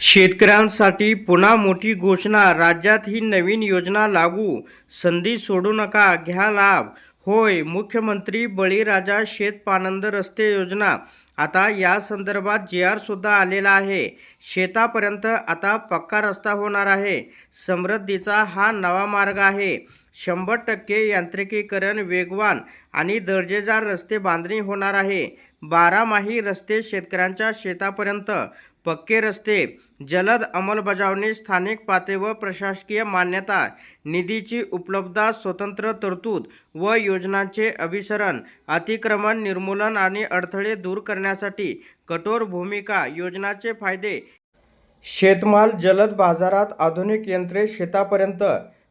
शेतकऱ्यांसाठी पुन्हा मोठी घोषणा राज्यात ही नवीन योजना लागू संधी सोडू नका घ्या लाभ. होय मुख्यमंत्री बळीराजा शेतपानंद रस्ते योजना. आता या संदर्भात जे आर सुद्धा आलेला आहे. शेतापर्यंत आता पक्का रस्ता होणार आहे. समृद्धीचा हा नवा मार्ग आहे. शंभर टक्के यांत्रिकीकरण वेगवान. आणि दर्जेदार रस्ते बांधणी होणार आहे. बारामाही रस्ते शेतकऱ्यांच्या शेतापर्यंत. पक्के रस्ते जलद अंमलबजावणी स्थानिक पातळीवर प्रशासकीय मान्यता निधीची उपलब्धता स्वतंत्र तरतूद व योजनांचे अभिसरण अतिक्रमण निर्मूलन आणि अडथळे दूर करण्यासाठी कठोर भूमिका योजनाचे फायदे. शेतमाल जलद बाजारात आधुनिक यंत्रे शेतापर्यंत.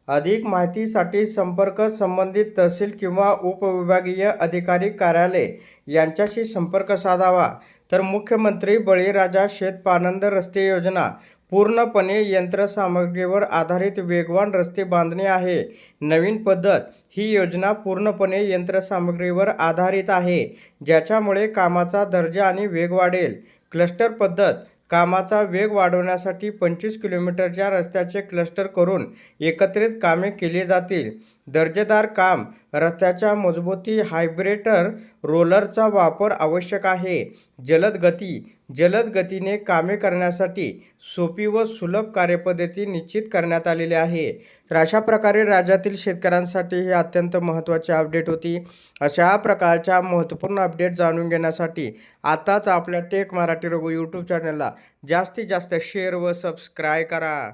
अधिक माहितीसाठी संपर्क संबंधित तहसील किंवा उपविभागीय अधिकारी कार्यालय यांच्याशी संपर्क साधावा. तर मुख्यमंत्री बळीराजा शेतपानंद रस्ते योजना पूर्णपणे यंत्रसामग्रीवर आधारित वेगवान रस्ते बांधणी आहे. नवीन पद्धत ही योजना पूर्णपणे यंत्रसामग्रीवर आधारित आहे ज्याच्यामुळे कामाचा दर्जा आणि वेग वाढेल. क्लस्टर पद्धत कामाचा वेग वाढवण्यासाठी पंचवीस किलोमीटरच्या रस्त्याचे क्लस्टर करून एकत्रित कामे केली जातील. दर्जेदार काम रस्त्याच्या मजबूती हायब्रेटर रोलरचा वापर आवश्यक आहे. जलद गती जलद गतीने कामे करण्यासाठी सोपी व सुलभ कार्यपद्धती निश्चित करण्यात आलेली आहे. तर अशा प्रकारे राज्यातील शेतकऱ्यांसाठी ही अत्यंत महत्त्वाची अपडेट होती. अशा प्रकारच्या महत्त्वपूर्ण अपडेट जाणून घेण्यासाठी आताच आपल्या टेक मराठी रघु यूट्यूब चॅनलला जास्तीत जास्त शेअर व सबस्क्राय करा.